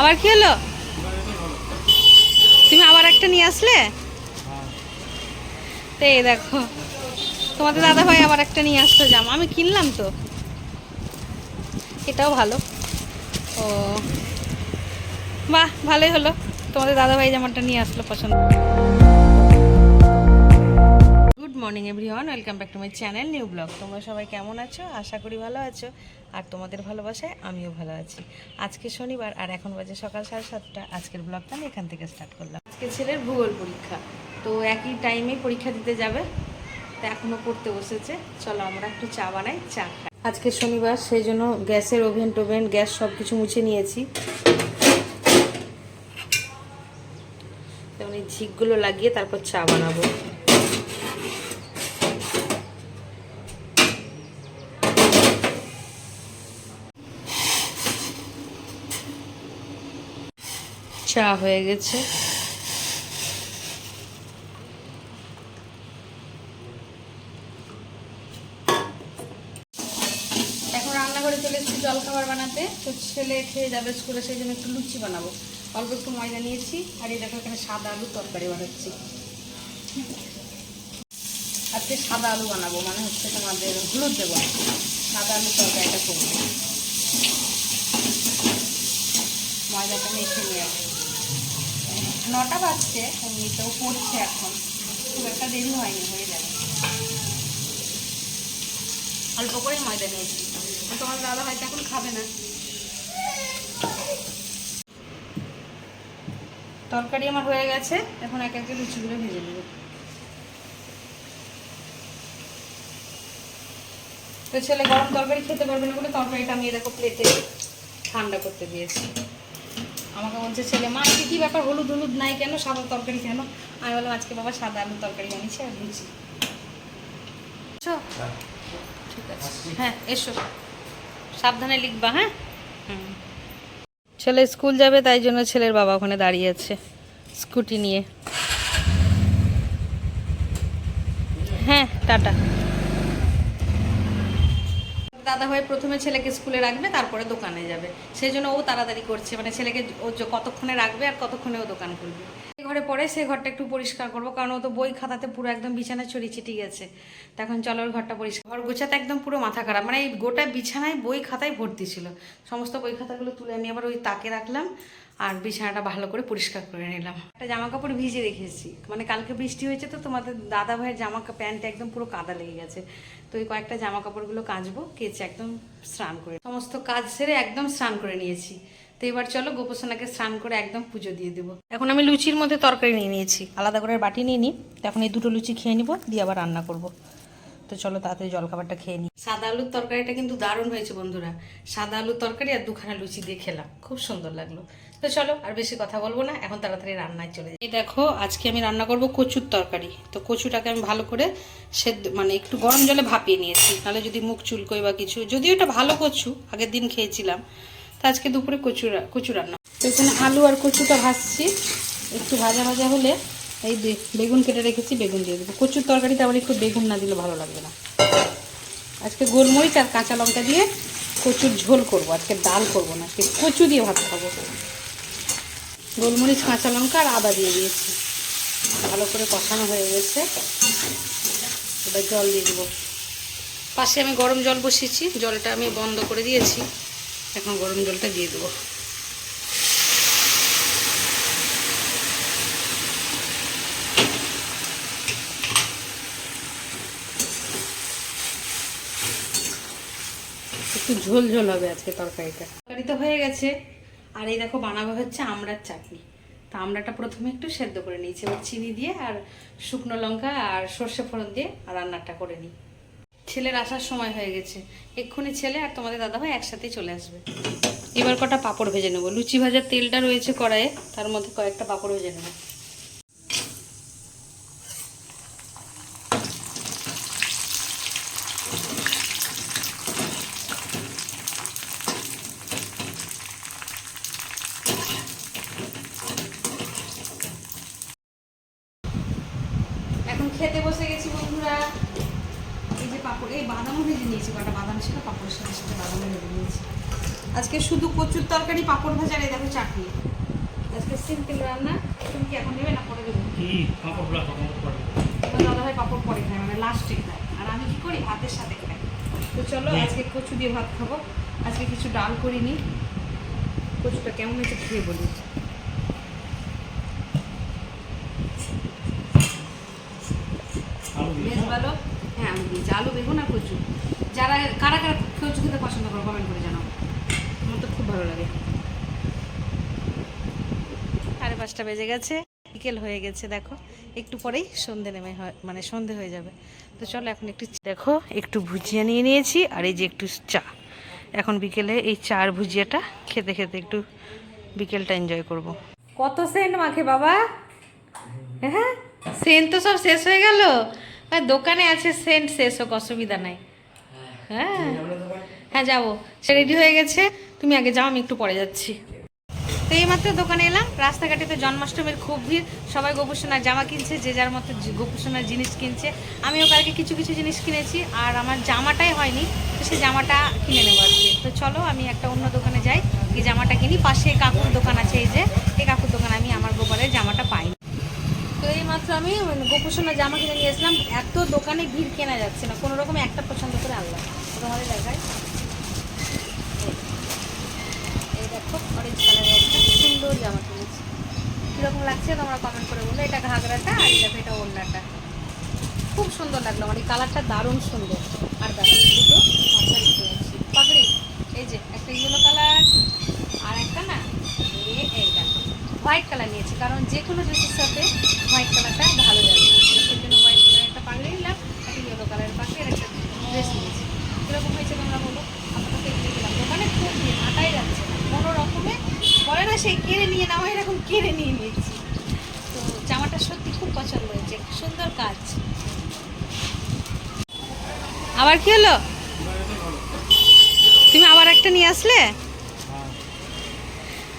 আবার কি হলো? তুমি আবার একটা নিয়ে আসলে? তো এই দেখো, তোমাদের দাদা ভাই আবার একটা নিয়ে আসতো জামা। আমি কিনলাম তো। এটাও ভালো। ও। বাহ, ভালোই হলো। তোমাদের দাদা ভাই জামাটা নিয়ে আসলো পছন্দ। Morning everyone welcome back to my channel new blog তোমরা সবাই কেমন আছো? আশা করি ভালো আছো। আর তোমাদের ভালোবাসায় আমিও ভালো আছি। আজকে শনিবার, আর এখন বাজে সকাল সাড়ে সাতটা। আজকের ব্লগটা আমি এখান থেকে স্টার্ট করলাম। আজকে ছেলের ভূগোল পরীক্ষা। তো একই টাইমে পরীক্ষা দিতে যাবে। তো এখনও পড়তে বসেছে। চলো আমরা একটু চা বানাই, চা খাই। আজকে শনিবার, সেই জন্য গ্যাসের ওভেন টোভেন, গ্যাস সব কিছু মুছে নিয়েছি। ঝিকগুলো লাগিয়ে তারপর চা বানাবো। চা হয়ে গেছে। এখন রান্নাঘরে চলে এসেছি জলখাবার বানাতে। তো ছেলে খেয়ে যাবে স্কুলে, সেই জন্য একটু লুচি বানাবো। অল্প একটু ময়দা নিয়েছি। আর এই দেখো এখানে সাদা আলু তরকারি বানাচ্ছি। আজকে সাদা আলু বানাবো মানে হচ্ছে তোমাদের হলুদ দেবো। সাদা আলু তরকারিটা করব। ময়দাটা মেখে নিয়ে আসব। নটা বাজছে, এমনিতেও পড়ছে এখন। খুব একটা দেরি হয়নি, হয়ে যাবে। অল্প করে ময়দা নিয়েছি। তোমার দাদা হয়তো এখন খাবে না। তরকারি আমার হয়ে গেছে। এখন এক একে লুচিগুলো ভেজে নেব। তো ছেলে গরম তরকারি খেতে পারবে না বলে তরকারিটা আমি দেখো প্লেটে ঠান্ডা করতে দিয়েছি। আমাকে বলছে ছেলে মা আজকে কী ব্যাপার? হলুদ হলুদ নাই কেন? সাদা তরকারি কেন? আমি বললাম আজকে বাবা সাদা আলুর তরকারি বানিয়েছি আর লুচি ঠিক আছে। হ্যাঁ এসো। সাবধানে লিখবা হ্যাঁ? হুম। ছেলে স্কুল যাবে তাই জন্য ছেলের বাবা ওখানে দাঁড়িয়ে আছে স্কুটি নিয়ে। হ্যাঁ টাটা। দাদা ভাই প্রথমে ছেলেকে স্কুলে রাখবে, তারপরে দোকানে যাবে। সেই জন্য ও তাড়াতাড়ি করছে মানে ছেলেকে ও কতক্ষণে রাখবে আর কতক্ষণে ও দোকান খুলবে। এই ঘরে পরে সে ঘরটা একটু পরিষ্কার করব, কারণ ও তো বই খাতাতে পুরো একদম বিছানা ছড়িয়ে ছিটিয়ে গেছে। তখন চলো ওর ঘরটা পরিষ্কার। ঘর গোছাতে একদম পুরো মাথা খারাপ মানে এই গোটা বিছানায় বই খাতায় ভর্তি ছিল। সমস্ত বই খাতাগুলো তুলে আমি আবার ওই তাকে রাখলাম। আর বিছানাটা ভালো করে পরিষ্কার করে নিলাম। একটা জামা কাপড় ভিজে রেখেছি। মানে কালকে বৃষ্টি হয়েছে তো তোমাদের দাদা ভাইয়ের জামা প্যান্টটা একদম পুরো কাদা লেগে গেছে। তো ওই কয়েকটা জামা কাপড়গুলো কাচবো, কেচে একদম স্নান করে সমস্ত কাজ সেরে একদম স্নান করে নিয়েছি। তো এবার চলো গোপোষণাকে স্নান করে একদম পুজো দিয়ে দেবো। এখন আমি লুচির মধ্যে তরকারি নিয়ে নিয়েছি। আলাদা করে বাটি নিয়ে নিই এখন এই দুটো লুচি খেয়ে নিবো, দিয়ে আবার রান্না করব। তো চলো তাড়াতাড়ি জলখাবারটা খেয়ে নিই। সাদা আলুর তরকারিটা কিন্তু দারুণ হয়েছে বন্ধুরা। সাদা আলুর তরকারি আর দুখানা লুচি দিয়ে খেলাম। খুব সুন্দর লাগল। তো চলো আর বেশি কথা বলব না, এখন তাড়াতাড়ি রান্নায় চলে যাই। দেখো, আজকে আমি রান্না করব কচুর তরকারি। তো কচুটাকে আমি ভালো করে সেদ্ধ মানে একটু গরম জলে ভাপিয়ে নিয়েছি, নাহলে যদি মুখ চুলকোয় বা কিছু, যদিও এটা ভালো কচু, আগের দিন খেয়েছিলাম। তো আজকে দুপুরে কচু কচু রান্না। তো এখানে আলু আর কচুটা ভাজছি। একটু ভাজা ভাজা হলে এই বেগুন কেটে রেখেছি, বেগুন দিয়ে দেবো। কচুর তরকারিতে আবার একটু বেগুন না দিলে ভালো লাগবে না। আজকে গোলমরিচ আর কাঁচা লঙ্কা দিয়ে কচুর ঝোল করব। আজকে ডাল করব না, আজকে কচু দিয়ে ভাত খাব। গোলমরিচ, কাঁচা লঙ্কা আর আদা দিয়ে দিয়েছি। ভালো করে কষানো হয়ে গেছে। এবার জল দিয়ে দেবো। পাশে আমি গরম জল বসিয়েছি। জলটা আমি বন্ধ করে দিয়েছি। এখন গরম জলটা দিয়ে দেবো। একটু ঝোল ঝোল হবে আজকে তরকারিটা। তরকারি তো হয়ে গেছে। আর এই দেখো বানাবো হচ্ছে আমড়ার চাটনি। তো আমড়াটা প্রথমে একটু সেদ্ধ করে নিয়েছি এবার চিনি দিয়ে আর শুকনো লঙ্কা আর সর্ষে ফোড়ন দিয়ে আর রান্নাটা করে নিই। ছেলের আসার সময় হয়ে গেছে। এক্ষুনি ছেলে আর তোমাদের দাদা ভাই একসাথেই চলে আসবে। এবার কটা পাঁপড় ভেজে নেব। লুচি ভাজার তেলটা রয়েছে কড়াইয়ে, তার মধ্যে কয়েকটা পাঁপড় ভেজে নেব। খেতে বসে গেছি বন্ধুরা। এই যে পাপড় এই বাদামও ভেজে নিয়েছি কটা বাদাম ছিল পাঁপড়ের সাথে সাথে বাদামও ভেজে নিয়েছি। আজকে শুধু কচুর তরকারি পাঁপড় ভাজা আর দেখো চাটনি। আজকে সিম্পল রান্না তুমি কি এখন নেবে না পরে দেবো? পাঁপড় পাড়বে পাঁপড় পরে খায় মানে লাস্টে খায়। আর আমি কি করি? ভাতের সাথে খাই। তো চলো আজকে কচু দিয়ে ভাত খাব। আজকে কিছু ডাল করিনি। কচুটা কেমন হয়েছে খেয়ে বলি আলু দিয়ে বেশ ভালো। হ্যাঁ আমি দিয়েছি। আলু বেগুন আর কচু। যারা কারা কারা কচু খেতে পছন্দ করো কমেন্ট করে জানাও। আমার তো খুব ভালো লাগে। সাড়ে পাঁচটা বেজে গেছে বিকেল হয়ে গেছে দেখো। একটু পরেই সন্ধে নেমে হয় মানে সন্ধে হয়ে যাবে। তো চলো এখন একটু দেখো একটু ভুজিয়া নিয়ে নিয়েছি আর এই যে একটু চা। এখন বিকেলে এই চা আর ভুজিয়াটা খেতে খেতে একটু বিকেলটা এনজয় করব। কত সেন্ট মাখে বাবা? হ্যাঁ সেন্ট তো সব শেষ হয়ে গেল। দোকানে আছে সেন্ট শেষ হোক অসুবিধা নাই। হ্যাঁ হ্যাঁ। যাব। সে রেডি হয়ে গেছে তুমি আগে যাও আমি একটু পরে যাচ্ছি। তো এইমাত্র দোকানে এলাম রাস্তাঘাটে তো জন্মাষ্টমীর খুব ভিড় সবাই গোপুসোনার জামা কিনছে যে যার মতো গোপুসোনার জিনিস কিনছে। আমিও কালকে কিছু কিছু জিনিস কিনেছি আর আমার জামাটাই হয়নি তো সেই জামাটা কিনে নেব আজকে। তো চলো আমি একটা অন্য দোকানে যাই এই জামাটা কিনি। পাশে কাকুর দোকান আছে এই যে এই কাকুর দোকানে আমি আমার গোপালের জামাটা পাইনি মাত্র আমি গোপুসোনার জামা কিনে নিয়ে এসলাম এত দোকানে ভিড় কেনা যাচ্ছে না। কোনো রকম একটা পছন্দ করে আনলাম। তোমাদের দেখায়। এই দেখো অরেঞ্জ কালারের একটা সুন্দর জামা কিনেছি। কীরকম লাগছে তোমরা কমেন্ট করে বলো। এটা ঘাগরাটা আর দেখো এটা ওড়নাটা। খুব সুন্দর লাগল। আমার এই কালারটা দারুণ সুন্দর। আর দেখো, দুটো কিনেছি। পাগড়ি। এই যে, একটা ইয়েলো কালার আর একটা না এই দেখো। হোয়াইট কালার নিয়েছি কারণ যে কোনো ড্রেসের সাথে হোয়াইট কালারটা ভালো যাবে সেই জন্য হোয়াইট কালার একটা পাগড়ি নিলাম একটা ইয়েলো কালারের পাগড়ি আর একটা ড্রেস নিয়েছি। কীরকম হয়েছে তোমরা বলো। আপনাকে একটু দিলাম দোকানে খুব ভিড় হাঁটাই যাচ্ছে কোনো রকমে বলে না সেই কেড়ে নিয়ে নেওয়া এরকম কেড়ে নিয়ে নিয়েছি। তো জামাটা সত্যি খুব পছন্দ হয়েছে। সুন্দর কাজ। আবার কি হলো? তুমি আবার একটা নিয়ে আসলে?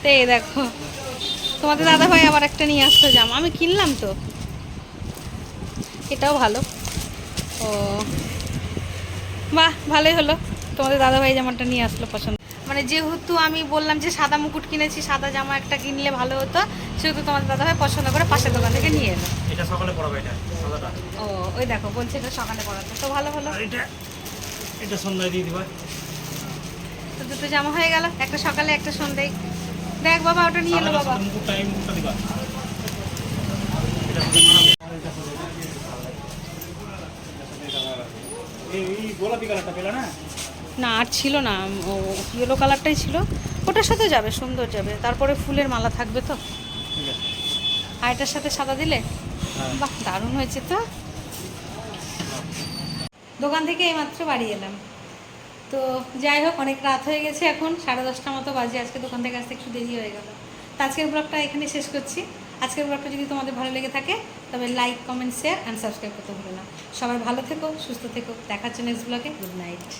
তো এই দেখো। তোমাদের দাদা ভাই আবার একটা নিয়ে আসতো জামা। আমি কিনলাম তো। এটাও ভালো। ও। বাহ ভালোই হলো। তোমাদের দাদা ভাই জামাটা নিয়ে আসলো পছন্দ। মানে যেহেতু আমি বললাম যে সাদা মুকুট কিনেছি সাদা জামা একটা কিনলে ভালো হতো সেহেতু তোমাদের দাদা ভাই পছন্দ করে পাশের দোকান থেকে নিয়ে এলো। এটা সকালে পড়াবে এটা সাদাটা। ও ওই দেখো বলছে এটা সকালে পড়াতে তো ভালো হলো। আর এটা এটা সন্ধ্যায় দিয়ে দিবা। তো দুটো জামা হয়ে গেল একটা সকালে একটা সন্ধ্যায়। দেখ বাবা ওটা নিয়ে এলো বাবা। না? না আর ছিল না। ও ইয়েলো কালারটাই ছিল। ওটার সাথে যাবে সুন্দর যাবে। তারপরে ফুলের মালা থাকবে তো। আর এটার সাথে সাদা দিলে? হ্যাঁ। বাহ দারুণ হয়েছে তো। দোকান থেকে এইমাত্র বাড়ি এলাম। তো যাই হোক, অনেক রাত হয়ে গেছে এখন। সাড়ে দশটা মতো বাজে। আজকে দোকান থেকে আসতে একটু দেরি হয়ে গেল। তো আজকের ব্লগটা এখানে শেষ করছি। আজকের ব্লগটা যদি তোমাদের ভালো লেগে থাকে, তবে like comment share and subscribe করতে ভুলো না। সবাই ভালো থেকো, সুস্থ থেকো। দেখার জন্য নেক্সট ব্লগে গুড নাইট